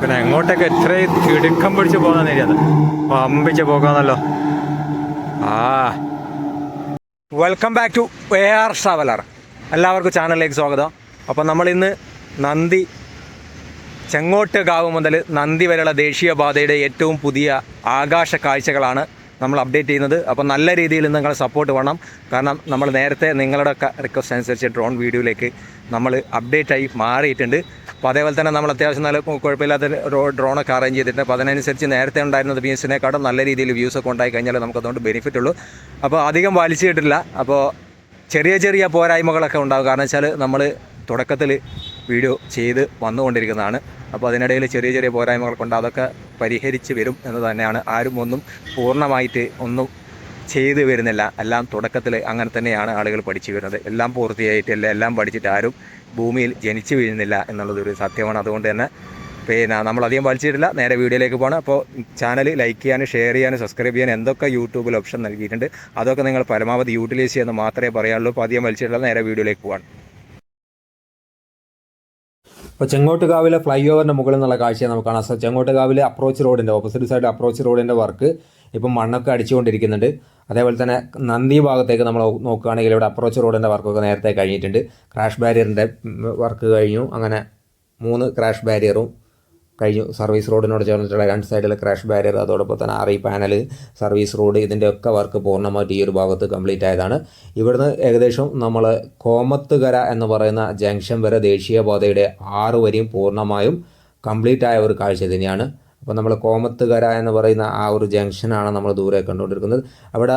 പിന്നെ എങ്ങോട്ടൊക്കെ എത്രയും തിടുക്കം പിടിച്ച് പോകാൻ നേരിയത് പമ്പിച്ച് പോകാന്നല്ലോ. ആ. Welcome back to A R traveller എല്ലാവർക്കും ചാനലിലേക്ക് സ്വാഗതം. അപ്പോൾ നമ്മളിന്ന് നന്ദി ചെങ്ങോട്ട് കാവ് മുതൽ നന്ദി വരെയുള്ള ദേശീയപാതയുടെ ഏറ്റവും പുതിയ ആകാശ കാഴ്ചകളാണ് നമ്മൾ അപ്ഡേറ്റ് ചെയ്യുന്നത്. അപ്പോൾ നല്ല രീതിയിൽ നിങ്ങൾ സപ്പോർട്ട് വേണം. കാരണം നമ്മൾ നേരത്തെ നിങ്ങളുടെ റിക്വസ്റ്റ് അനുസരിച്ച് ഡ്രോൺ വീഡിയോയിലേക്ക് നമ്മൾ അപ്ഡേറ്റായി മാറിയിട്ടുണ്ട്. അപ്പോൾ അതേപോലെ തന്നെ നമ്മൾ അത്യാവശ്യം നല്ല കുഴപ്പമില്ലാത്ത ഡ്രോണൊക്കെ അറേഞ്ച് ചെയ്തിട്ടുണ്ട്. അപ്പോൾ അതിനനുസരിച്ച് നേരത്തെ ഉണ്ടായിരുന്നത് വ്യൂസിനേക്കാളും നല്ല രീതിയിൽ വ്യൂസ് ഒക്കെ ഉണ്ടായി കഴിഞ്ഞാൽ നമുക്ക് അതുകൊണ്ട് ബെനിഫിറ്റ് ഉള്ളൂ. അപ്പോൾ അധികം വലിച്ചിട്ടില്ല. അപ്പോൾ ചെറിയ ചെറിയ പോരായ്മകളൊക്കെ ഉണ്ടാകും കാരണം വെച്ചാൽ നമ്മൾ തുടക്കത്തിൽ വീഡിയോ ചെയ്ത് വന്നുകൊണ്ടിരിക്കുന്നതാണ്. അപ്പോൾ അതിനിടയിൽ ചെറിയ ചെറിയ പോരായ്മകൾ കൊണ്ട് അതൊക്കെ പരിഹരിച്ച് വരും എന്ന് തന്നെയാണ്. ആരും ഒന്നും പൂർണമായിട്ട് ഒന്നും ചെയ്ത് വരുന്നില്ല. എല്ലാം തുടക്കത്തിൽ അങ്ങനെ തന്നെയാണ് ആളുകൾ പഠിച്ചു വരുന്നത്. എല്ലാം പൂർത്തിയായിട്ടില്ല എല്ലാം പഠിച്ചിട്ട് ആരും ഭൂമിയിൽ ജനിച്ചു വീഴുന്നില്ല എന്നുള്ളതൊരു സത്യമാണ്. അതുകൊണ്ട് തന്നെ പിന്നെ നമ്മളധികം വലിച്ചിട്ടില്ല. നേരെ വീഡിയോയിലേക്ക് പോകണം അപ്പോൾ ചാനൽ ലൈക്ക് ചെയ്യാനും ഷെയർ ചെയ്യാനും സബ്സ്ക്രൈബ് ചെയ്യാനും എന്തൊക്കെ യൂട്യൂബിൽ ഓപ്ഷൻ നൽകിയിട്ടുണ്ട്. അതൊക്കെ നിങ്ങൾ പരമാവധി യൂട്ടിലൈസ് ചെയ്യുമെന്ന് മാത്രമേ പറയാനുള്ളൂ. അപ്പോൾ അധികം വലിച്ചിട്ടില്ല. നേരെ വീഡിയോയിലേക്ക് പോകാം ഇപ്പോൾ ചെങ്ങോട്ടുകാവിലെ ഫ്ലൈ ഓവറിന്റെ മുകളിൽ നിന്നുള്ള കാഴ്ച നമുക്ക് കാണാം. സോ ചെങ്ങോട്ടുകാവിലെ അപ്രോച്ച് റോഡിന്റെ ഓപ്പോസിറ്റ് സൈഡ് അപ്രോച്ച് റോഡിന്റെ വർക്ക് ഇപ്പം മണ്ണൊക്കെ അടിച്ചുകൊണ്ടിരിക്കുന്നുണ്ട്. അതേപോലെ തന്നെ നന്ദി ഭാഗത്തേക്ക് നമ്മൾ നോക്കുകയാണെങ്കിൽ ഇവിടെ അപ്രോച്ച് റോഡിന്റെ വർക്കൊക്കെ നേരത്തെ കഴിഞ്ഞിട്ടുണ്ട്. ക്രാഷ് ബാരിയറിന്റെ വർക്ക് കഴിഞ്ഞു. അങ്ങനെ മൂന്ന് ക്രാഷ് ബാരിയറും കഴിഞ്ഞു. സർവീസ് റോഡിനോട് ചേർന്നിട്ടുള്ള രണ്ട് സൈഡിലെ ക്രാഷ് ബാരിയർ അതോടൊപ്പം തന്നെ ഇ പാനൽ സർവീസ് റോഡ് ഇതിന്റെ ഒക്കെ വർക്ക് പൂർണമായിട്ട് ഈ ഒരു ഭാഗത്ത് കംപ്ലീറ്റ് ആയതാണ്. ഇവിടുന്ന് ഏകദേശം നമ്മൾ കോമത്തുകര എന്ന് പറയുന്ന ജംഗ്ഷൻ വരെ ദേശീയപാതയുടെ ആറ് വരെയും പൂർണമായും കംപ്ലീറ്റ് ആയ ഒരു കാഴ്ച തന്നെയാണ്. അപ്പോൾ നമ്മൾ കോമത്തുകര എന്ന് പറയുന്ന ആ ഒരു ജംഗ്ഷനാണ് നമ്മൾ ദൂരെ കണ്ടുകൊണ്ടിരിക്കുന്നത്. അവിടെ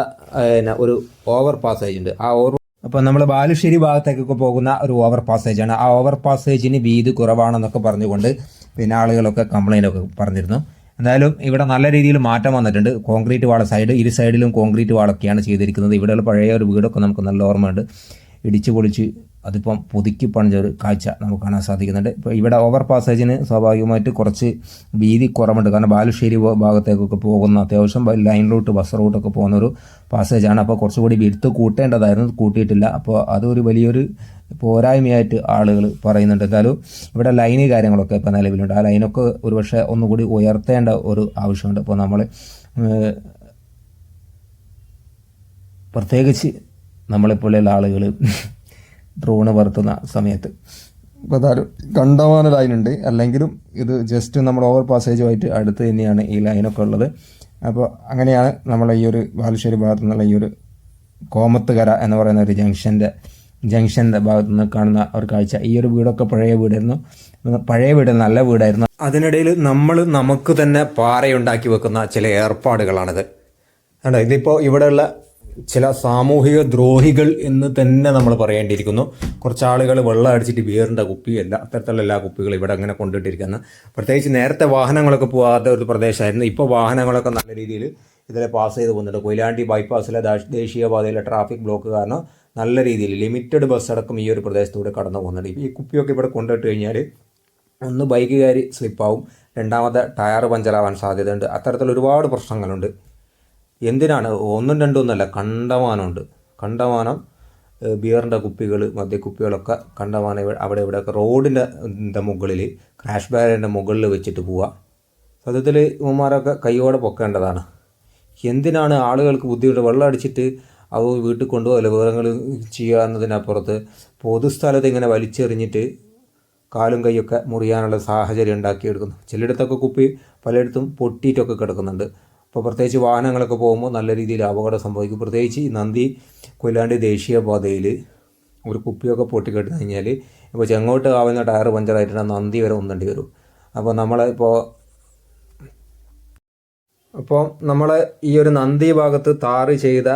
ഒരു ഓവർ പാസേജ് ഉണ്ട് ആ ഓവർ അപ്പോൾ നമ്മൾ ബാലുശ്ശേരി ഭാഗത്തേക്കൊക്കെ പോകുന്ന ഒരു ഓവർ പാസേജാണ് ആ ഓവർ പാസേജിന് വീതി കുറവാണെന്നൊക്കെ പറഞ്ഞുകൊണ്ട് പിന്നെ ആളുകളൊക്കെ കംപ്ലൈന്റ് ഒക്കെ പറഞ്ഞിരുന്നു. എന്തായാലും ഇവിടെ നല്ല രീതിയിൽ മാറ്റം വന്നിട്ടുണ്ട്. കോൺക്രീറ്റ് വാള സൈഡ് ഇരു സൈഡിലും കോൺക്രീറ്റ് വാളൊക്കെയാണ് ചെയ്തിരിക്കുന്നത്. ഇവിടെയുള്ള പഴയ ഒരു വീടൊക്കെ നമുക്ക് നല്ല ഓർമ്മയുണ്ട്. ഇടിച്ചു പൊളിച്ച് അതിപ്പം പുതുക്കി പണിഞ്ഞ ഒരു കാഴ്ച നമുക്ക് കാണാൻ സാധിക്കുന്നുണ്ട്. ഇപ്പോൾ ഇവിടെ ഓവർ പാസേജിന് സ്വാഭാവികമായിട്ട് കുറച്ച് വീതി കുറവുണ്ട്. കാരണം ബാലുശ്ശേരി ഭാഗത്തേക്കൊക്കെ പോകുന്ന അത്യാവശ്യം ലൈൻ റൂട്ട് ബസ് റൂട്ടൊക്കെ പോകുന്ന ഒരു പാസേജാണ് അപ്പോൾ കുറച്ചുകൂടി വിടുത്ത് കൂട്ടേണ്ടതായിരുന്നു. കൂട്ടിയിട്ടില്ല. അപ്പോൾ അതൊരു വലിയൊരു പോരായ്മയായിട്ട് ആളുകൾ പറയുന്നുണ്ട്. എന്തായാലും ഇവിടെ ലൈന് കാര്യങ്ങളൊക്കെ ഇപ്പോൾ നിലവിലുണ്ട്. ആ ലൈനൊക്കെ ഒരുപക്ഷെ ഒന്നുകൂടി ഉയർത്തേണ്ട ഒരു ആവശ്യമുണ്ട്. അപ്പോൾ നമ്മൾ പ്രത്യേകിച്ച് നമ്മളെപ്പോലെയുള്ള ആളുകൾ ഡ്രോണ് പറത്തുന്ന സമയത്ത്. ഇപ്പോൾ അതാരും കണ്ടമാന ലൈനുണ്ട് അല്ലെങ്കിലും ഇത് ജസ്റ്റ് നമ്മൾ ഓവർ പാസേജുമായിട്ട് അടുത്ത് തന്നെയാണ് ഈ ലൈനൊക്കെ ഉള്ളത്. അപ്പോൾ അങ്ങനെയാണ് നമ്മൾ ഈ ഒരു ബാലുശ്ശേരി ഭാഗത്തു നിന്നുള്ള ഈ ഒരു കോമത്തുകര എന്ന് പറയുന്ന ഒരു ജംഗ്ഷന്റെ ജംഗ്ഷന്റെ ഭാഗത്ത് നിന്ന് കാണുന്ന ഒരു കാഴ്ച. ഈ ഒരു വീടൊക്കെ പഴയ വീടായിരുന്നു. പഴയ വീട് നല്ല വീടായിരുന്നു. അതിനിടയിൽ നമ്മൾ നമുക്ക് തന്നെ പാറയുണ്ടാക്കി വെക്കുന്ന ചില ഏർപ്പാടുകളാണിത്. അല്ല ഇതിപ്പോൾ ഇവിടെയുള്ള ചില സാമൂഹിക ദ്രോഹികൾ എന്ന് തന്നെ നമ്മൾ പറയേണ്ടിയിരിക്കുന്നു. കുറച്ച് ആളുകൾ വെള്ളം അടിച്ചിട്ട് ബിയറിന്റെ കുപ്പിയല്ല അത്തരത്തിലുള്ള എല്ലാ കുപ്പികളും ഇവിടെ അങ്ങനെ കൊണ്ടിട്ടിരിക്കുന്നു. പ്രത്യേകിച്ച് നേരത്തെ വാഹനങ്ങളൊക്കെ പോകാത്ത ഒരു പ്രദേശമായിരുന്നു. ഇപ്പോൾ വാഹനങ്ങളൊക്കെ നല്ല രീതിയിൽ ഇതിലെ പാസ് ചെയ്ത് പോകുന്നുണ്ട്. കൊയിലാണ്ടി ബൈപ്പാസിലെ ദേശീയപാതയിലെ ട്രാഫിക് ബ്ലോക്ക് കാരണം നല്ല രീതിയിൽ ലിമിറ്റഡ് ബസ് അടക്കം ഈ ഒരു പ്രദേശത്തൂടെ കടന്നു പോകുന്നുണ്ട്. ഈ കുപ്പിയൊക്കെ ഇവിടെ കൊണ്ടിട്ട് കഴിഞ്ഞാൽ ഒന്ന് ബൈക്ക് കയറി സ്ലിപ്പാവും രണ്ടാമത്തെ ടയർ പഞ്ചറാവാൻ സാധ്യതയുണ്ട്. അത്തരത്തിൽ ഒരുപാട് പ്രശ്നങ്ങളുണ്ട്. എന്തിനാണ്? ഒന്നും രണ്ടും ഒന്നല്ല കണ്ടമാനമുണ്ട്. കണ്ടമാനം ബിയറിന്റെ കുപ്പികൾ മദ്യക്കുപ്പികളൊക്കെ കണ്ടമാനം അവിടെ ഇവിടെയൊക്കെ റോഡിന്റെ ന്റെ മുകളിൽ ക്രാഷ് ബാരിയറിന്റെ മുകളിൽ വെച്ചിട്ട് പോവുക സത്യത്തിൽ ഇവന്മാരൊക്കെ കൈയോടെ പൊക്കേണ്ടതാണ്. എന്തിനാണ് ആളുകൾക്ക് ബുദ്ധിമുട്ട്? വെള്ളം അടിച്ചിട്ട് അവ വീട്ടിൽ കൊണ്ടുപോകല്ല വിവരങ്ങൾ ചെയ്യുക എന്നതിനപ്പുറത്ത് പൊതുസ്ഥലത്ത് ഇങ്ങനെ വലിച്ചെറിഞ്ഞിട്ട് കാലും കൈയൊക്കെ മുറിയാനുള്ള സാഹചര്യം ഉണ്ടാക്കിയെടുക്കുന്നു. ചിലയിടത്തൊക്കെ കുപ്പി പലയിടത്തും പൊട്ടിയിട്ടൊക്കെ കിടക്കുന്നുണ്ട്. അപ്പോൾ പ്രത്യേകിച്ച് വാഹനങ്ങളൊക്കെ പോകുമ്പോൾ നല്ല രീതിയിൽ അപകടം സംഭവിക്കും. പ്രത്യേകിച്ച് ഈ നന്ദി കൊയിലാണ്ടി ദേശീയപാതയിൽ ഒരു കുപ്പിയൊക്കെ പൊട്ടിക്കെട്ട് കഴിഞ്ഞാൽ ഇപ്പോൾ ചെങ്ങോട്ട് ആവുന്ന ടയർ പഞ്ചറായിട്ടുണ്ടെങ്കിൽ നന്ദി വരെ ഒന്നേണ്ടി വരും. അപ്പോൾ നമ്മളിപ്പോൾ അപ്പോൾ നമ്മൾ ഈ ഒരു നന്ദി ഭാഗത്ത് താറ് ചെയ്ത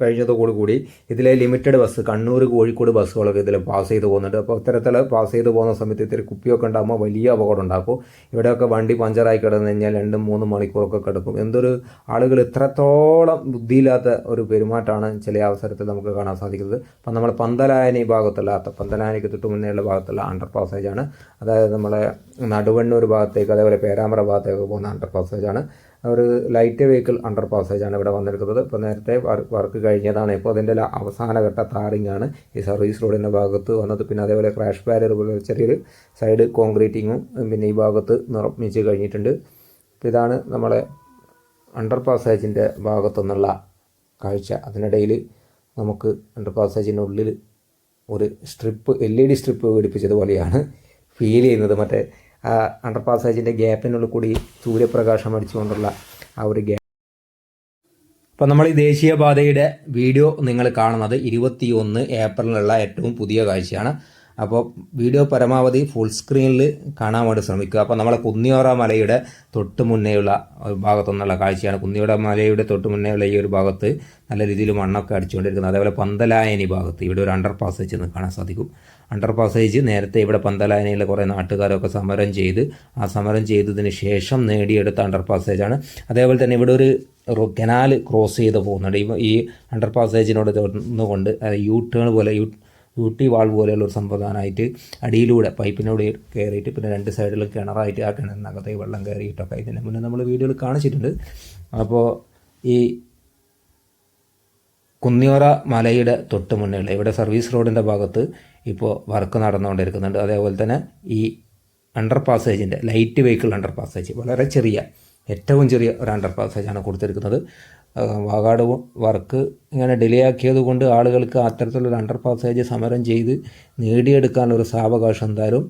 കഴിഞ്ഞതോടു കഴിഞ്ഞതോടുകൂടി ഇതിലെ ലിമിറ്റഡ് ബസ് കണ്ണൂർ കോഴിക്കോട് ബസ്സുകളൊക്കെ ഇതിൽ പാസ് ചെയ്ത് പോകുന്നുണ്ട്. അപ്പോൾ ഇത്തരത്തിൽ പാസ് ചെയ്ത് പോകുന്ന സമയത്ത് ഇത്തിരി കുപ്പിയൊക്കെ ഉണ്ടാകുമ്പോൾ വലിയ അപകടം ഉണ്ടാക്കും. ഇവിടെയൊക്കെ വണ്ടി പഞ്ചറായി കിടന്നു കഴിഞ്ഞാൽ രണ്ടും മൂന്നും മണിക്കൂറൊക്കെ കിടക്കും. എന്തൊരു ആളുകൾ ഇത്രത്തോളം ബുദ്ധിയില്ലാത്ത ഒരു പെരുമാറ്റമാണ് ചില അവസരത്തിൽ നമുക്ക് കാണാൻ സാധിക്കുന്നത്. അപ്പം നമ്മൾ പന്തലായനി ഭാഗത്തുള്ള പന്തലായനിക്ക് തൊട്ട് മുന്നേയുള്ള ഭാഗത്തുള്ള അണ്ടർ പാസേജാണ് അതായത് നമ്മളെ നടുവണ്ണൂർ ഭാഗത്തേക്ക് അതേപോലെ പേരാമ്പ്ര ഭാഗത്തേക്ക് പോകുന്ന അണ്ടർ പാസേജാണ് ഒരു ലൈറ്റ് വെഹിക്കിൾ അണ്ടർ പാസേജാണ് ഇവിടെ വന്നിരിക്കുന്നത്. ഇപ്പോൾ നേരത്തെ വർക്ക് കഴിഞ്ഞതാണ്. ഇപ്പോൾ അതിന്റെ അവസാനഘട്ട താറിങ് ആണ്. ഈ സർവീസ് റോഡിന്റെ ഭാഗത്ത് വന്നത്. പിന്നെ അതേപോലെ ക്രാഷ് ബാരിയർ പോലെ ചെറിയൊരു സൈഡ് കോൺക്രീറ്റിങ്ങും പിന്നെ ഈ ഭാഗത്ത് നിർമ്മിച്ച് കഴിഞ്ഞിട്ടുണ്ട്. ഇതാണ് നമ്മളെ അണ്ടർ പാസേജിന്റെ ഭാഗത്തു നിന്നുള്ള കാഴ്ച. അതിനിടയിൽ നമുക്ക് അണ്ടർ പാസേജിനുള്ളിൽ ഒരു strip L E D strip പിടിപ്പിച്ചതുപോലെയാണ് feel ചെയ്യുന്നത്. മറ്റേ അണ്ടർ പാസേജിന്റെ ഗ്യാപ്പിനുള്ളിൽ കൂടി സൂര്യപ്രകാശം അടിച്ചുകൊണ്ടുള്ള ആ ഒരു ഗ്യാപ്പ് അപ്പോൾ നമ്മൾ ഈ ദേശീയപാതയുടെ വീഡിയോ നിങ്ങൾ കാണുന്നത് ഇരുപത്തിയൊന്ന് ഏപ്രിലിലുള്ള ഏറ്റവും പുതിയ കാഴ്ചയാണ്. അപ്പോൾ വീഡിയോ പരമാവധി ഫുൾ സ്ക്രീനിൽ കാണാൻ വേണ്ടി ശ്രമിക്കുക. അപ്പോൾ നമ്മളെ കുന്നിയോറ മലയുടെ തൊട്ട് മുന്നേയുള്ള ഭാഗത്തു നിന്നുള്ള കാഴ്ചയാണ്. കുന്നിയോറ മലയുടെ തൊട്ട് മുന്നേയുള്ള ഈ ഒരു ഭാഗത്ത് നല്ല രീതിയിൽ മണ്ണൊക്കെ അടിച്ചുകൊണ്ടിരിക്കുന്നത് അതേപോലെ പന്തലായനി ഭാഗത്ത് ഇവിടെ ഒരു അണ്ടർ പാസേജ് എന്ന് കാണാൻ സാധിക്കും. അണ്ടർ പാസേജ് നേരത്തെ ഇവിടെ പന്തലായനിയിൽ കുറേ നാട്ടുകാരൊക്കെ സമരം ചെയ്ത് ആ സമരം ചെയ്തതിന് ശേഷം നേടിയെടുത്ത അണ്ടർ പാസേജാണ് അതേപോലെ തന്നെ ഇവിടെ ഒരു കനാൽ ക്രോസ് ചെയ്ത് പോകുന്നുണ്ട്. ഈ- ഈ അണ്ടർ പാസേജിനോട് തുടർന്നുകൊണ്ട് യൂ ടേൺ പോലെ യു യു വാൾ പോലെയുള്ള ഒരു സംവിധാനമായിട്ട് അടിയിലൂടെ പൈപ്പിനൂടെ കയറിയിട്ട് പിന്നെ രണ്ട് സൈഡിലും കിണറായിട്ട് ആ കിണറിനകത്തേക്ക് വെള്ളം കയറിയിട്ടൊക്കെ ഇതിന് മുന്നേ നമ്മൾ വീഡിയോയിൽ കാണിച്ചിട്ടുണ്ട്. അപ്പോൾ ഈ കുന്നിയോറ മലയുടെ തൊട്ട് മുന്നിലുള്ള ഇവിടെ സർവീസ് റോഡിന്റെ ഭാഗത്ത് ഇപ്പോൾ വർക്ക് നടന്നുകൊണ്ടിരിക്കുന്നുണ്ട്. അതേപോലെ തന്നെ ഈ അണ്ടർ പാസേജിന്റെ ലൈറ്റ് വെഹിക്കിൾ അണ്ടർ പാസേജ് വളരെ ചെറിയ ഏറ്റവും ചെറിയ ഒരു അണ്ടർ പാസേജാണ് കൊടുത്തിരിക്കുന്നത്. വാഗാട് വർക്ക് ഇങ്ങനെ ഡിലേ ആക്കിയത് കൊണ്ട് ആളുകൾക്ക് അത്തരത്തിലുള്ള അണ്ടർ പാസേജ് സമരം ചെയ്ത് നേടിയെടുക്കാനുള്ളൊരു സാവകാശം എന്തായാലും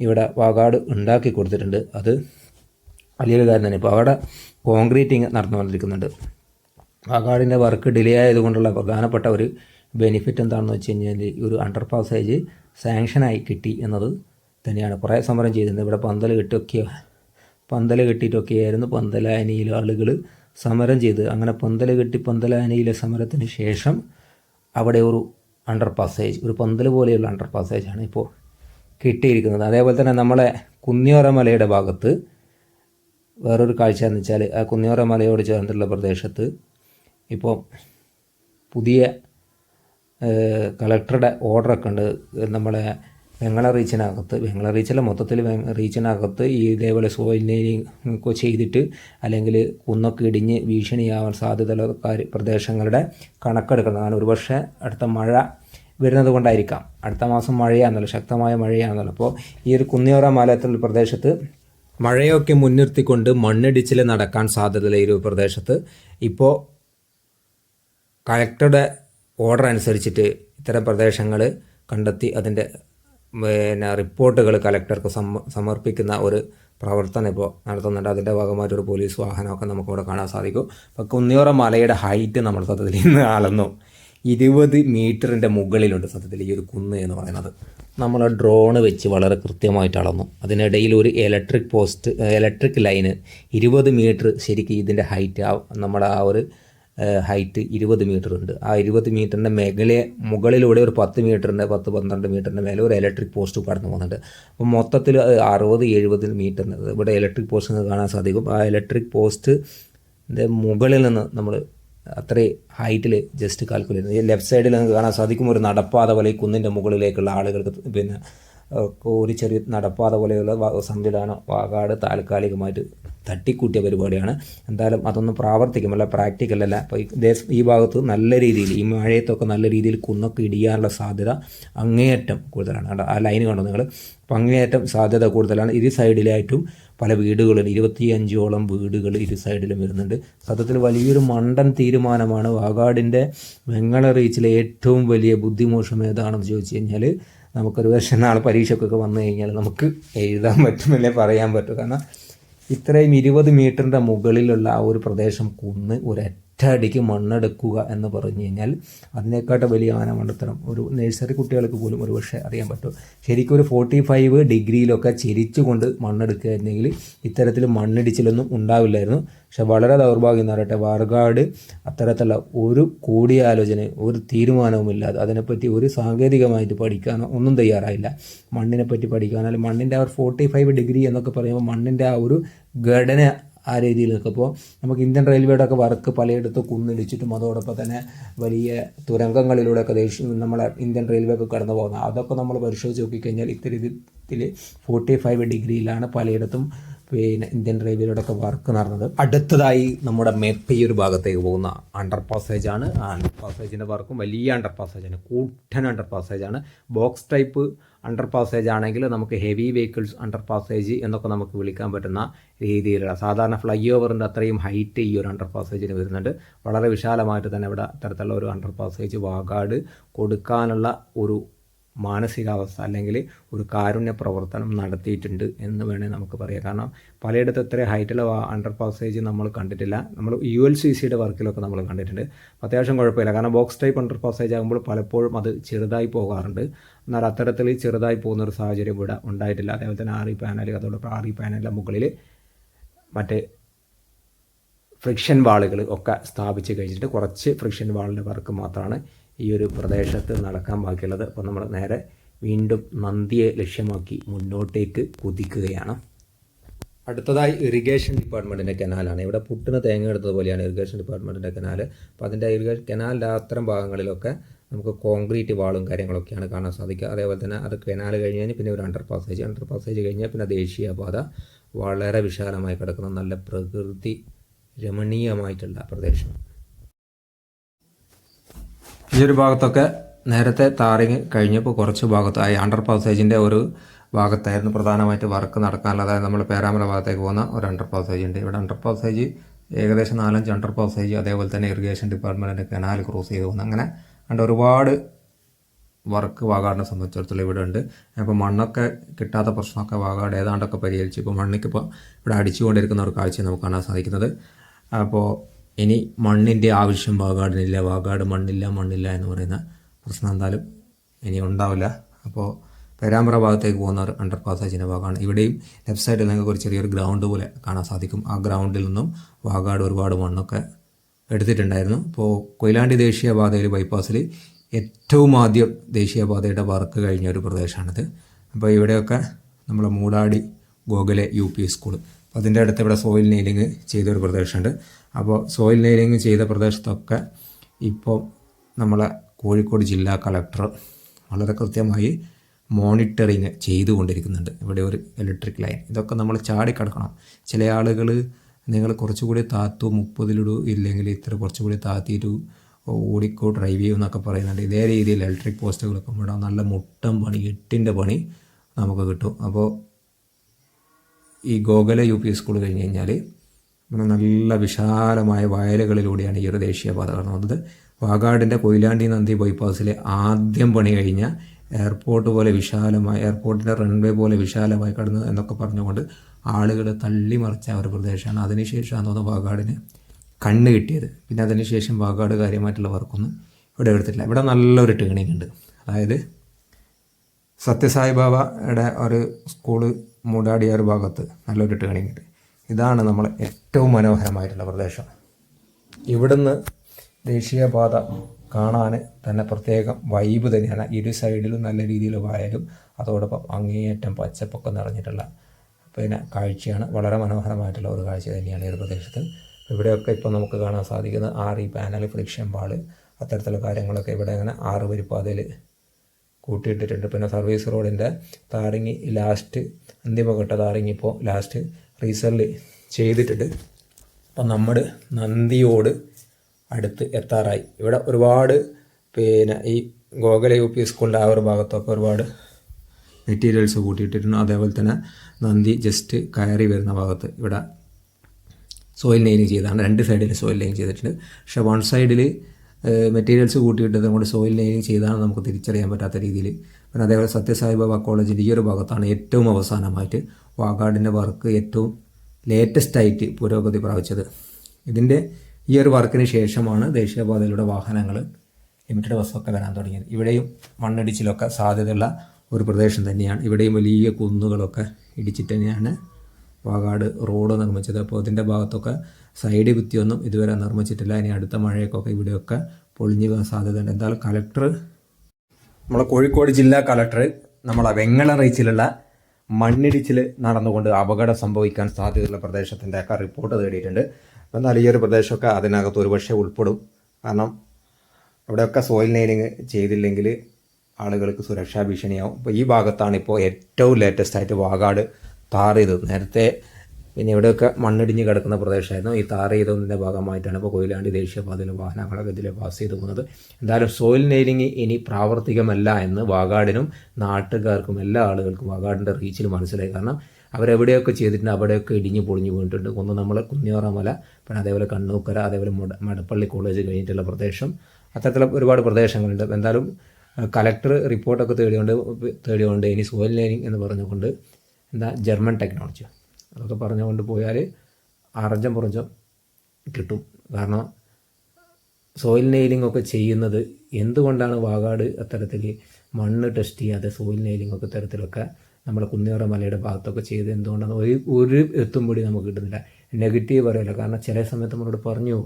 ഇവിടെ വാഗാട് ഉണ്ടാക്കി കൊടുത്തിട്ടുണ്ട്. അത് വലിയൊരു കാര്യം തന്നെ. ഇപ്പോൾ അവിടെ കോൺക്രീറ്റിങ് നടന്നുകൊണ്ടിരിക്കുന്നുണ്ട് വാഗാടിന്റെ വർക്ക് ഡിലേ ആയതുകൊണ്ടുള്ള പ്രധാനപ്പെട്ട ഒരു ബെനിഫിറ്റ് എന്താണെന്ന് വെച്ച് കഴിഞ്ഞാൽ ഈ ഒരു അണ്ടർ പാസേജ് സാങ്ഷനായി കിട്ടി എന്നത് തന്നെയാണ്. കുറേ സമരം ചെയ്തിട്ടുണ്ട്. ഇവിടെ പന്തൽ കെട്ടിയൊക്കെ പന്തൽ കിട്ടിയിട്ടൊക്കെയായിരുന്നു. പന്തലായനിയിലെ ആളുകൾ സമരം ചെയ്ത് അങ്ങനെ പന്തൽ കെട്ടി പന്തലാനയിലെ സമരത്തിന് ശേഷം അവിടെ ഒരു അണ്ടർ പാസേജ് ഒരു പന്തൽ പോലെയുള്ള അണ്ടർ പാസേജാണ് ഇപ്പോൾ കിട്ടിയിരിക്കുന്നത്. അതേപോലെ തന്നെ നമ്മളെ കുന്നിയോറ മലയുടെ ഭാഗത്ത് വേറൊരു കാഴ്ച എന്ന് വെച്ചാൽ ആ കുന്നിയോറ മലയോട് ചേർന്നുള്ള പ്രദേശത്ത് ഇപ്പോൾ പുതിയ കളക്ടറുടെ ഓർഡറൊക്കെ ഉണ്ട്. നമ്മളെ വെങ്ങള റീച്ചിനകത്ത് വെങ്ങള റീച്ചിലെ മൊത്തത്തിൽ റീച്ചിനകത്ത് ഈ ഇതേപോലെ സോയിലിനെയും ഒക്കെ ചെയ്തിട്ട് അല്ലെങ്കിൽ കുന്നൊക്കെ ഇടിഞ്ഞ് ഭീഷണിയാവാൻ സാധ്യതയുള്ള പ്രദേശങ്ങളുടെ കണക്കെടുക്കുന്നതാണ് ഒരുപക്ഷെ അടുത്ത മഴ വരുന്നത് കൊണ്ടായിരിക്കാം. അടുത്ത മാസം മഴയാണെന്നല്ലോ ശക്തമായ മഴയാണെന്നല്ലോ അപ്പോൾ ഈ ഒരു കുന്നിയോറ മലയത്തുള്ള പ്രദേശത്ത് മഴയൊക്കെ മുൻനിർത്തിക്കൊണ്ട് മണ്ണിടിച്ചിൽ നടക്കാൻ സാധ്യതയുള്ള ഈ ഒരു പ്രദേശത്ത് ഇപ്പോൾ കളക്ടറുടെ ഓർഡർ അനുസരിച്ചിട്ട് ഇത്തരം പ്രദേശങ്ങൾ കണ്ടെത്തി അതിന്റെ പിന്നെ റിപ്പോർട്ടുകൾ കലക്ടർക്ക് സമ സമർപ്പിക്കുന്ന ഒരു പ്രവർത്തനം ഇപ്പോൾ നടത്തുന്നുണ്ട്. അതിന്റെ ഭാഗമായിട്ട് ഒരു പോലീസ് വാഹനമൊക്കെ നമുക്കിവിടെ കാണാൻ സാധിക്കും. അപ്പോൾ കുന്നിയോറ മലയുടെ ഹൈറ്റ് നമ്മൾ സത്യത്തിൽ ഇന്ന് അളന്നു. ഇരുപത് മീറ്ററിന്റെ മുകളിലുണ്ട് സത്യത്തിൽ ഈ ഒരു കുന്ന് എന്ന് പറയുന്നത്. നമ്മൾ ഡ്രോണ് വെച്ച് വളരെ കൃത്യമായിട്ട് അളന്നു. അതിനിടയിൽ ഒരു ഇലക്ട്രിക് പോസ്റ്റ് ഇലക്ട്രിക് ലൈന് ഇരുപത് മീറ്റർ ശരിക്കും ഇതിന്റെ ഹൈറ്റ് നമ്മുടെ ആ ഒരു ഹൈറ്റ് ഇരുപത് മീറ്റർ ഉണ്ട്. ആ ഇരുപത് മീറ്ററിന്റെ മേഖലയെ മുകളിലൂടെ ഒരു പത്ത് മീറ്ററിന്റെ പത്ത് പന്ത്രണ്ട് മീറ്ററിന്റെ മേലെ ഒരു ഇലക്ട്രിക് പോസ്റ്റ് കടന്നു പോകുന്നുണ്ട്. അപ്പോൾ മൊത്തത്തിൽ അറുപത് എഴുപത് മീറ്ററിന് ഇവിടെ ഇലക്ട്രിക് പോസ്റ്റ് നിങ്ങൾക്ക് കാണാൻ സാധിക്കും. ആ ഇലക്ട്രിക് പോസ്റ്റ് മുകളിൽ നിന്ന് നമ്മൾ അത്രയും ഹൈറ്റിൽ ജസ്റ്റ് കാൽക്കുലേറ്റ് ചെയ്യുന്നത്. ലെഫ്റ്റ് സൈഡിൽ നിങ്ങൾക്ക് കാണാൻ സാധിക്കും. ഒരു നടപ്പാത പോലെ കുന്നിന്റെ മുകളിലേക്കുള്ള ആളുകൾക്ക് പിന്നെ ഒരു ചെറിയ നടപ്പാത പോലെയുള്ള സംവിധാനം വാകാട് താൽക്കാലികമായിട്ട് തട്ടിക്കൂട്ടിയ പരിപാടിയാണ്. എന്തായാലും അതൊന്നും പ്രാവർത്തികമല്ല പ്രാക്ടിക്കൽ അല്ല. അപ്പോൾ ഈ ഭാഗത്ത് നല്ല രീതിയിൽ ഈ മഴയത്തൊക്കെ നല്ല രീതിയിൽ കുന്നൊക്കെ ഇടിയാനുള്ള സാധ്യത അങ്ങേയറ്റം കൂടുതലാണ്. ആ ലൈൻ കണ്ടോ നിങ്ങൾ അപ്പോൾ അങ്ങേയറ്റം സാധ്യത കൂടുതലാണ്. ഇരു സൈഡിലായിട്ടും പല വീടുകളും ഇരുപത്തിയഞ്ചോളം വീടുകൾ ഇരു സൈഡിലും വരുന്നുണ്ട്. സത്യത്തിൽ വലിയൊരു മണ്ടൻ തീരുമാനമാണ് വാഗാടിന്റെ വെങ്ങള റീച്ചിലെ ഏറ്റവും വലിയ ബുദ്ധിമോശം ഏതാണെന്ന് ചോദിച്ചു കഴിഞ്ഞാൽ നമുക്കൊരു വർഷം നാളെ പരീക്ഷയ്ക്കൊക്കെ വന്നു കഴിഞ്ഞാൽ നമുക്ക് എഴുതാൻ പറ്റുമെന്നല്ലേ പറയാൻ പറ്റും. കാരണം ഇത്രയും ഇരുപത് മീറ്ററിന്റെ മുകളിലുള്ള ആ ഒരു പ്രദേശം കുന്ന് ഒരൊറ്റയടിക്ക് മണ്ണെടുക്കുക എന്ന് പറഞ്ഞു കഴിഞ്ഞാൽ അതിനേക്കാട്ട് വലിയ ആന മണ്ടത്തരം. ഒരു നഴ്സറി കുട്ടികൾക്ക് പോലും ഒരു പക്ഷേ അറിയാൻ പറ്റും. ശരിക്കും ഒരു ഫോർട്ടി ഫൈവ് ഡിഗ്രിയിലൊക്കെ ചിരിച്ചുകൊണ്ട് മണ്ണെടുക്കുകയായിരുന്നെങ്കിൽ ഇത്തരത്തിൽ മണ്ണിടിച്ചിലൊന്നും ഉണ്ടാവില്ലായിരുന്നു. പക്ഷെ വളരെ ദൗർഭാഗ്യം എന്ന് പറയട്ടെ വാർഗാട് അത്തരത്തിലുള്ള ഒരു കൂടിയാലോചന ഒരു തീരുമാനവുമില്ലാതെ അതിനെപ്പറ്റി ഒരു സാങ്കേതികമായിട്ട് പഠിക്കാനോ ഒന്നും തയ്യാറായില്ല. മണ്ണിനെപ്പറ്റി പഠിക്കാനോ അല്ലെങ്കിൽ മണ്ണിന്റെ ആ ഒരു ഫോർട്ടി ഫൈവ് ഡിഗ്രി എന്നൊക്കെ പറയുമ്പോൾ മണ്ണിന്റെ ആ ഒരു ഘടന ആ രീതിയിൽ അപ്പോൾ നമുക്ക് ഇന്ത്യൻ റെയിൽവേയുടെ ഒക്കെ വർക്ക് പലയിടത്തും കുന്നിടിച്ചിട്ടും അതോടൊപ്പം തന്നെ വലിയ തുരങ്കങ്ങളിലൂടെയൊക്കെ ദേശീയ നമ്മളെ ഇന്ത്യൻ റെയിൽവേ ഒക്കെ കടന്നു പോകുന്നത് അതൊക്കെ നമ്മൾ പരിശോധിച്ച് നോക്കിക്കഴിഞ്ഞാൽ ഇത്തരത്തിൽ ഫോർട്ടി ഫൈവ് ഡിഗ്രിയിലാണ് പലയിടത്തും പിന്നെ ഇന്ത്യൻ റെയിൽവേയുടെ ഒക്കെ വർക്ക് നടന്നത്. അടുത്തതായി നമ്മുടെ മേപ്പയ്യൂർ ഭാഗത്തേക്ക് പോകുന്ന അണ്ടർ പാസേജ് ആണ്. ആ അണ്ടർ പാസേജിന്റെ വർക്കും വലിയ അണ്ടർ പാസേജ് ആണ്. കൂട്ടൻ അണ്ടർ പാസേജ് ആണ്. ബോക്സ് ടൈപ്പ് അണ്ടർ പാസേജ് ആണെങ്കിൽ നമുക്ക് ഹെവി വെഹിക്കിൾസ് അണ്ടർ പാസേജ് എന്നൊക്കെ നമുക്ക് വിളിക്കാൻ പറ്റുന്ന രീതിയിലുള്ള സാധാരണ ഫ്ലൈ ഓവറിന്റെ അത്രയും ഹൈറ്റ് ഈ ഒരു അണ്ടർ പാസേജിന് വരുന്നുണ്ട്. വളരെ വിശാലമായിട്ട് തന്നെ ഇവിടെ അത്തരത്തിലുള്ള ഒരു അണ്ടർ പാസേജ് വാഗാട് കൊടുക്കാനുള്ള ഒരു മാനസികാവസ്ഥ അല്ലെങ്കിൽ ഒരു കാരുണ്യ പ്രവർത്തനം നടത്തിയിട്ടുണ്ട് എന്ന് വേണേൽ നമുക്ക് പറയാം. കാരണം പലയിടത്തും ഇത്ര ഹൈറ്റുള്ള അണ്ടർ പാസേജ് നമ്മൾ കണ്ടിട്ടില്ല. നമ്മൾ യു എൽ സി സിയുടെ വർക്കിലൊക്കെ നമ്മൾ കണ്ടിട്ടുണ്ട്. അത്യാവശ്യം കുഴപ്പമില്ല. കാരണം ബോക്സ് ടൈപ്പ് അണ്ടർ പാസേജ് ആകുമ്പോൾ പലപ്പോഴും അത് ചെറുതായി പോകാറുണ്ട്. എന്നാൽ അത്തരത്തിൽ ചെറുതായി പോകുന്ന ഒരു സാഹചര്യം ഇവിടെ ഉണ്ടായിട്ടില്ല. അതേപോലെ തന്നെ ഇ പാനൽ അതോടൊപ്പം ഇ പാനലിന്റെ മുകളിൽ മറ്റേ ഫ്രിക്ഷൻ വാളുകൾ ഒക്കെ സ്ഥാപിച്ച് കഴിഞ്ഞിട്ട് കുറച്ച് ഫ്രിക്ഷൻ വാളിന്റെ വർക്ക് മാത്രമാണ് ഈ ഒരു പ്രദേശത്ത് നടക്കാൻ ബാക്കിയുള്ളത്. അപ്പോൾ നമ്മൾ നേരെ വീണ്ടും നന്ദിയെ ലക്ഷ്യമാക്കി മുന്നോട്ടേക്ക് കുതിക്കുകയാണ്. അടുത്തതായി ഇറിഗേഷൻ ഡിപ്പാർട്ട്മെന്റിന്റെ കനാലാണ്. ഇവിടെ പുട്ടിന് തേങ്ങ എടുത്തതുപോലെയാണ് ഇറിഗേഷൻ ഡിപ്പാർട്ട്മെന്റിന്റെ കനാൽ അപ്പോൾ അതിന്റെ ഇറിഗേഷൻ കനാലിന്റെ അത്തരം ഭാഗങ്ങളിലൊക്കെ നമുക്ക് കോൺക്രീറ്റ് വാളും കാര്യങ്ങളൊക്കെയാണ് കാണാൻ സാധിക്കുക. അതേപോലെ തന്നെ അത് കനാൽ കഴിഞ്ഞ് കഴിഞ്ഞാൽ പിന്നെ ഒരു അണ്ടർ പാസേജ് അണ്ടർ പാസേജ് കഴിഞ്ഞാൽ പിന്നെ ദേശീയപാത വളരെ വിശാലമായി കിടക്കുന്ന നല്ല പ്രകൃതി രമണീയമായിട്ടുള്ള പ്രദേശം. ഈ ഭാഗത്തൊക്കെ നേരത്തെ താറിങ് കഴിഞ്ഞപ്പോൾ കുറച്ച് ഭാഗത്തായി അണ്ടർ പാസേജിന്റെ ഒരു ഭാഗത്തായിരുന്നു പ്രധാനമായിട്ട് വർക്ക് നടക്കാനുള്ള അതായത് നമ്മൾ പേരാമല ഭാഗത്തേക്ക് പോകുന്ന ഒരു അണ്ടർ പാസേജ് ഉണ്ട്. ഇവിടെ അണ്ടർ പാസേജ് ഏകദേശം നാലഞ്ച് അണ്ടർ പാസേജ് അതേപോലെ തന്നെ ഇറിഗേഷൻ ഡിപ്പാർട്ട്മെന്റിന്റെ കനാൽ ക്രോസ് ചെയ്ത് പോകുന്നു അങ്ങനെ അണ്ട് ഒരുപാട് വർക്ക് വാഗാടിനെ സംബന്ധിച്ചിടത്തോളം ഇവിടെ ഉണ്ട്. അപ്പോൾ മണ്ണൊക്കെ കിട്ടാത്ത പ്രശ്നമൊക്കെ വാഗാട് ഏതാണ്ടൊക്കെ പരിഹരിച്ച് ഇപ്പോൾ മണ്ണിക്കിപ്പോൾ ഇവിടെ അടിച്ചുകൊണ്ടിരിക്കുന്ന ഒരു കാഴ്ച നമുക്ക് കാണാൻ സാധിക്കുന്നത്. അപ്പോൾ ഇനി മണ്ണിന്റെ ആവശ്യം വാഗാടിനില്ല വാഗാട് മണ്ണില്ല മണ്ണില്ല എന്ന് പറയുന്ന പ്രശ്നം എന്തായാലും ഇനി ഉണ്ടാവില്ല. അപ്പോൾ പേരാമ്പ്ര ഭാഗത്തേക്ക് പോകുന്ന ഒരു അണ്ടർ പാസേജിന്റെ ഭാഗമാണ് ഇവിടെയും ലെഫ്റ്റ് സൈഡിൽ നിങ്ങൾക്ക് ഒരു ചെറിയൊരു ഗ്രൗണ്ട് പോലെ കാണാൻ സാധിക്കും. ആ ഗ്രൗണ്ടിൽ നിന്നും വാഗാട് ഒരുപാട് മണ്ണൊക്കെ എടുത്തിട്ടുണ്ടായിരുന്നു. ഇപ്പോൾ കൊയിലാണ്ടി ദേശീയപാതയിൽ ബൈപ്പാസിൽ ഏറ്റവും ആദ്യം ദേശീയപാതയുടെ വർക്ക് കഴിഞ്ഞ ഒരു പ്രദേശമാണിത്. അപ്പോൾ ഇവിടെയൊക്കെ നമ്മളെ മൂടാടി ഗോകുലെ യു പി സ്കൂൾ അപ്പോൾ അതിന്റെ അടുത്ത് ഇവിടെ സോയിൽ നെയിലിംഗ് ചെയ്തൊരു പ്രദേശമുണ്ട്. അപ്പോൾ സോയിൽ നെയിലിംഗ് ചെയ്ത പ്രദേശത്തൊക്കെ ഇപ്പോൾ നമ്മളെ കോഴിക്കോട് ജില്ലാ കളക്ടർ വളരെ കൃത്യമായി മോണിറ്ററിങ് ചെയ്തുകൊണ്ടിരിക്കുന്നുണ്ട്. ഇവിടെ ഒരു ഇലക്ട്രിക് ലൈൻ ഇതൊക്കെ നമ്മൾ ചാടിക്കടക്കണം ചില ആളുകൾ നിങ്ങൾ കുറച്ചുകൂടി താത്തു മുപ്പതിലിടൂ ഇല്ലെങ്കിൽ ഇത്ര കുറച്ചുകൂടി താത്തിയിട്ട് ഓടിക്കോ ഡ്രൈവ് ചെയ്യും എന്നൊക്കെ പറയുന്നുണ്ട്. ഇതേ രീതിയിൽ ഇലക്ട്രിക് പോസ്റ്റുകളൊക്കെ ഇവിടെ നല്ല മുട്ടം പണി എട്ടിന്റെ പണി നമുക്ക് കിട്ടും. അപ്പോൾ ഈ ഗോകുല യു പി സ്കൂൾ കഴിഞ്ഞ് കഴിഞ്ഞാൽ നല്ല വിശാലമായ വയലുകളിലൂടെയാണ് ഈ ഒരു ദേശീയപാത കടന്നു വന്നത് വാഗാടിന്റെ കൊയിലാണ്ടി നന്ദി ബൈപ്പാസിലെ ആദ്യം പണി കഴിഞ്ഞ എയർപോർട്ട് പോലെ വിശാലമായ എയർപോർട്ടിന്റെ റൺവേ പോലെ വിശാലമായി കടന്നു എന്നൊക്കെ പറഞ്ഞുകൊണ്ട് ആളുകൾ തള്ളിമറിച്ച ഒരു പ്രദേശമാണ്. അതിനുശേഷമാണ് തോന്നുന്നു വാഗാടിന് കണ്ണ് കിട്ടിയത്. പിന്നെ അതിനുശേഷം വാഗാട് കാര്യമായിട്ടുള്ള വർക്കൊന്നും ഇവിടെ എടുത്തിട്ടില്ല. ഇവിടെ നല്ലൊരു ടേണിംഗ് ഉണ്ട്. അതായത് സത്യസായി ബാബയുടെ ഒരു സ്കൂൾ മൂടാടിയ ഒരു ഭാഗത്ത് നല്ലൊരു ടേണിംഗ് ഉണ്ട്. ഇതാണ് നമ്മൾ ഏറ്റവും മനോഹരമായിട്ടുള്ള പ്രദേശം. ഇവിടുന്ന് ദേശീയപാത കാണാൻ തന്നെ പ്രത്യേകം വൈബ് തന്നെയാണ്. ഇരു സൈഡിലും നല്ല രീതിയിൽ വയലും അതോടൊപ്പം അങ്ങേയറ്റം പച്ചപ്പൊക്കെ നിറഞ്ഞിട്ടുള്ള പിന്നെ കാഴ്ചയാണ്. വളരെ മനോഹരമായിട്ടുള്ള ഒരു കാഴ്ച തന്നെയാണ് ഈ പ്രദേശത്ത്. ഇവിടെയൊക്കെ ഇപ്പോൾ നമുക്ക് കാണാൻ സാധിക്കുന്ന ആറ് പാനൽ ഫ്രിക്ഷൻ പാൾ അത്തരത്തിലുള്ള കാര്യങ്ങളൊക്കെ ഇവിടെ അങ്ങനെ ആറ് വരിപ്പാതയിൽ കൂട്ടിയിട്ടിട്ടുണ്ട്. പിന്നെ സർവീസ് റോഡിന്റെ താറിങ്ങി ലാസ്റ്റ് അന്തിമഘട്ട ഇപ്പോൾ ലാസ്റ്റ് റീസെൽ ചെയ്തിട്ടുണ്ട്. അപ്പം നമ്മൾ നന്ദിയോട് അടുത്ത് എത്താറായി. ഇവിടെ ഒരുപാട് പിന്നെ ഈ ഗോകുല യു പി സ്കൂളിന്റെ ആ ഒരു ഭാഗത്തൊക്കെ ഒരുപാട് മെറ്റീരിയൽസ് കൂട്ടിയിട്ടിട്ടുണ്ട് അതേപോലെ തന്നെ നന്ദി ജസ്റ്റ് കയറി വരുന്ന ഭാഗത്ത് ഇവിടെ സോയിൽ നെയിലിംഗ് ചെയ്താണ്. രണ്ട് സൈഡിൽ സോയിൽ നെയിലിംഗ് ചെയ്തിട്ടുണ്ട്. പക്ഷേ വൺ സൈഡിൽ മെറ്റീരിയൽസ് കൂട്ടിയിട്ട് നമ്മുടെ സോയിൽ നെയിലിംഗ് ചെയ്താണ് നമുക്ക് തിരിച്ചറിയാൻ പറ്റാത്ത രീതിയിൽ. പിന്നെ അതേപോലെ സത്യസായി ബാബ കോളേജിന്റെ ഈ ഒരു ഭാഗത്താണ് ഏറ്റവും അവസാനമായിട്ട് വാഗാർഡിന്റെ വർക്ക് ഏറ്റവും ലേറ്റസ്റ്റ് ആയിട്ട് പുരോഗതി പ്രാപിച്ചത്. ഇതിന്റെ ഈ ഒരു വർക്കിന് ശേഷമാണ് ദേശീയപാതയിലൂടെ വാഹനങ്ങൾ ലിമിറ്റഡ് ബസ്സൊക്കെ വരാൻ തുടങ്ങിയത്. ഇവിടെയും മണ്ണിടിച്ചിലൊക്കെ സാധ്യതയുള്ള ഒരു പ്രദേശം തന്നെയാണ്. ഇവിടെയും വലിയ കുന്നുകളൊക്കെ ഇടിച്ചിട്ട് തന്നെയാണ് വാഗാട് റോഡ് നിർമ്മിച്ചത്. അപ്പോൾ ഇതിന്റെ ഭാഗത്തൊക്കെ സൈഡ് ഭിത്തിയൊന്നും ഇതുവരെ നിർമ്മിച്ചിട്ടില്ല. ഇനി അടുത്ത മഴയൊക്കെ ഇവിടെയൊക്കെ പൊളിഞ്ഞു പോകാൻ സാധ്യതയുണ്ട്. എന്തായാലും കലക്ടർ നമ്മളെ കോഴിക്കോട് ജില്ലാ കലക്ടർ നമ്മളെ വെങ്ങല റീച്ചിലുള്ള മണ്ണിടിച്ചിൽ നടന്നുകൊണ്ട് അപകടം സംഭവിക്കാൻ സാധ്യതയുള്ള പ്രദേശത്തിന്റെ ഒക്കെ റിപ്പോർട്ട് തേടിയിട്ടുണ്ട്. എന്നാൽ ഈ ഒരു പ്രദേശമൊക്കെ അതിനകത്ത് ഒരുപക്ഷെ ഉൾപ്പെടും. കാരണം അവിടെയൊക്കെ സോയിൽ നെയിലിങ് ചെയ്തില്ലെങ്കിൽ ആളുകൾക്ക് സുരക്ഷാ ഭീഷണിയാവും. അപ്പോൾ ഈ ഭാഗത്താണ് ഇപ്പോൾ ഏറ്റവും ലേറ്റസ്റ്റ് ആയിട്ട് വാഗാട് താറിയത് നേരത്തെ പിന്നെ ഇവിടെയൊക്കെ മണ്ണിടിഞ്ഞ് കിടക്കുന്ന പ്രദേശമായിരുന്നു. ഈ താറ ചെയ്തതിന്റെ ഭാഗമായിട്ടാണ് ഇപ്പോൾ കൊയിലാണ്ടി ദേശീയപാതയിലെ വാഹനങ്ങളൊക്കെ ഇതിൽ പാസ് ചെയ്ത് പോകുന്നത്. എന്തായാലും സോയിൽ നെയിലിംഗ് ഇനി പ്രാവർത്തികമല്ല എന്ന് വാഗാടിനും നാട്ടുകാർക്കും എല്ലാ ആളുകൾക്കും വാഗാടിന്റെ റീച്ചിൽ മനസ്സിലായി. കാരണം അവരെവിടെയൊക്കെ ചെയ്തിട്ടുണ്ട് അവിടെയൊക്കെ ഇടിഞ്ഞ് പൊളിഞ്ഞ് വീണിട്ടുണ്ട്. ഒന്ന് നമ്മൾ കുഞ്ഞോറമല പിന്നെ അതേപോലെ കണ്ണൂക്കര അതേപോലെ മുട മടപ്പള്ളി കോളേജ് കഴിഞ്ഞിട്ടുള്ള പ്രദേശം. അത്തരത്തിലുള്ള ഒരുപാട് പ്രദേശങ്ങളുണ്ട്. എന്തായാലും കലക്ടർ റിപ്പോർട്ടൊക്കെ തേടിയോണ്ട് തേടിയോണ്ട് ഇനി സോയിൽ നെയിലിംഗ് എന്ന് പറഞ്ഞുകൊണ്ട് എന്താ ജർമ്മൻ ടെക്നോളജി അതൊക്കെ പറഞ്ഞുകൊണ്ട് പോയാൽ അറഞ്ചം പുറഞ്ചം കിട്ടും. കാരണം സോയിൽ നെയിലിംഗ് ഒക്കെ ചെയ്യുന്നത് എന്തുകൊണ്ടാണ് വാഗാട് അത്തരത്തിൽ മണ്ണ് ടെസ്റ്റ് ചെയ്യാതെ സോയിൽ നെയിലിംഗ് ഒക്കെ തരത്തിലൊക്കെ നമ്മുടെ കുന്നിയോറ മലയുടെ ഭാഗത്തൊക്കെ ചെയ്ത് എന്തുകൊണ്ടാണ് ഒരു ഒരു എത്തും കൂടി നമുക്ക് കിട്ടുന്നില്ല. നെഗറ്റീവ് പറയില്ല. കാരണം ചില സമയത്ത് നമ്മളോട് പറഞ്ഞു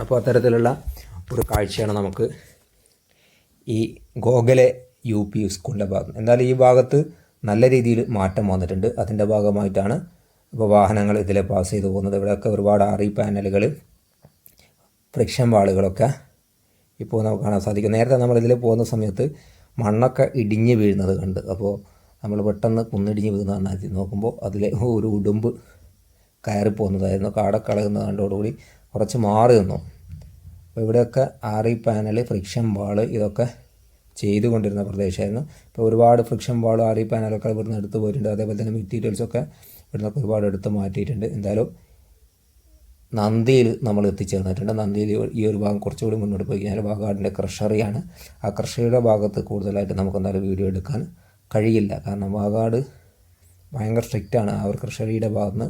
അപ്പോൾ അത്തരത്തിലുള്ള ഒരു കാഴ്ചയാണ് നമുക്ക് ഈ ഗോഖലെ യു പി സ്കൂളിന്റെ ഭാഗം എന്തായാലും ഈ ഭാഗത്ത് നല്ല രീതിയിൽ മാറ്റം വന്നിട്ടുണ്ട്. അതിന്റെ ഭാഗമായിട്ടാണ് ഇപ്പോൾ വാഹനങ്ങൾ ഇതിലെ പാസ് ചെയ്തു പോകുന്നത്. ഇവിടെയൊക്കെ ഒരുപാട് ആറി പാനലുകൾ ഫ്രിക്ഷൻ വാളുകളൊക്കെ ഇപ്പോൾ നമുക്ക് കാണാൻ സാധിക്കും. നേരത്തെ നമ്മൾ ഇതിൽ പോകുന്ന സമയത്ത് മണ്ണൊക്കെ ഇടിഞ്ഞ് വീഴുന്നത് കണ്ട്. അപ്പോൾ നമ്മൾ പെട്ടെന്ന് കുന്നിടിഞ്ഞ് വീഴുന്നതാണ് നോക്കുമ്പോൾ അതിലെ ഒരു ഉടുമ്പ് കയറി പോകുന്നതായിരുന്നു. കാടക്കളയുന്ന കണ്ടോടുകൂടി കുറച്ച് മാറി നിന്നു. അപ്പോൾ ഇവിടെയൊക്കെ ആറി പാനൽ ഫ്രിക്ഷൻ വാൾ ഇതൊക്കെ ചെയ്തുകൊണ്ടിരുന്ന പ്രദേശമായിരുന്നു. ഇപ്പോൾ ഒരുപാട് ഫ്രിക്ഷൻ വാളും ആറി പാനലൊക്കെ ഇവിടുന്ന് എടുത്ത് പോയിട്ടുണ്ട്. അതേപോലെ തന്നെ മെറ്റീരിയൽസൊക്കെ ഇവിടുന്നൊക്കെ ഒരുപാട് എടുത്ത് മാറ്റിയിട്ടുണ്ട്. എന്തായാലും നന്ദിയിൽ നമ്മൾ എത്തിച്ചേർന്നിട്ടുണ്ട്. നന്ദിയിൽ ഈ ഒരു ഭാഗം കുറച്ചുകൂടി മുന്നോട്ട് പോയി കഴിഞ്ഞാൽ വാഗാടിന്റെ ക്രഷറിയാണ് ആ ക്രഷറിയുടെ ഭാഗത്ത് കൂടുതലായിട്ട് നമുക്ക് എന്തായാലും വീഡിയോ എടുക്കാൻ കഴിയില്ല. കാരണം വാഗാട് ഭയങ്കര സ്ട്രിക്റ്റാണ് ആ ഒരു ക്രഷറിയുടെ ഭാഗത്ത്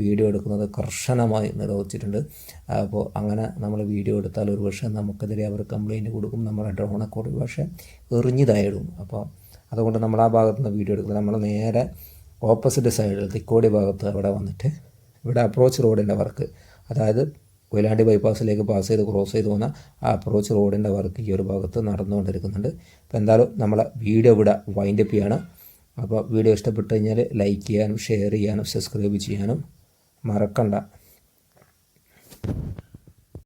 വീഡിയോ എടുക്കുന്നത് കർശനമായി നിരോധിച്ചിട്ടുണ്ട് അപ്പോൾ അങ്ങനെ നമ്മൾ വീഡിയോ എടുത്താൽ ഒരു പക്ഷേ നമുക്കെതിരെ അവർ കംപ്ലയിന്റ് കൊടുക്കും നമ്മുടെ ഡ്രോണെ ഒരു പക്ഷേ എറിഞ്ഞതായിടും. അപ്പോൾ അതുകൊണ്ട് നമ്മൾ ആ ഭാഗത്ത് നിന്ന് വീഡിയോ എടുക്കുന്നത് നമ്മൾ നേരെ ഓപ്പോസിറ്റ് സൈഡിൽ തിക്കോടി ഭാഗത്ത് അവിടെ വന്നിട്ട് ഇവിടെ അപ്രോച്ച് റോഡിന്റെ വർക്ക്. അതായത് കൊയിലാണ്ടി ബൈപ്പാസിലേക്ക് പാസ് ചെയ്ത് ക്രോസ് ചെയ്ത് പോകുന്ന ആ അപ്രോച്ച് റോഡിന്റെ വർക്ക് ഈ ഒരു ഭാഗത്ത് നടന്നുകൊണ്ടിരിക്കുന്നുണ്ട്. അപ്പോൾ എന്തായാലും നമ്മളെ വീഡിയോ ഇവിടെ വൈൻഡപ്പ് ചെയ്യാണ്. അപ്പോൾ വീഡിയോ ഇഷ്ടപ്പെട്ട് കഴിഞ്ഞാൽ ലൈക്ക് ചെയ്യാനും ഷെയർ ചെയ്യാനും സബ്സ്ക്രൈബ് ചെയ്യാനും മറക്കണ്ട.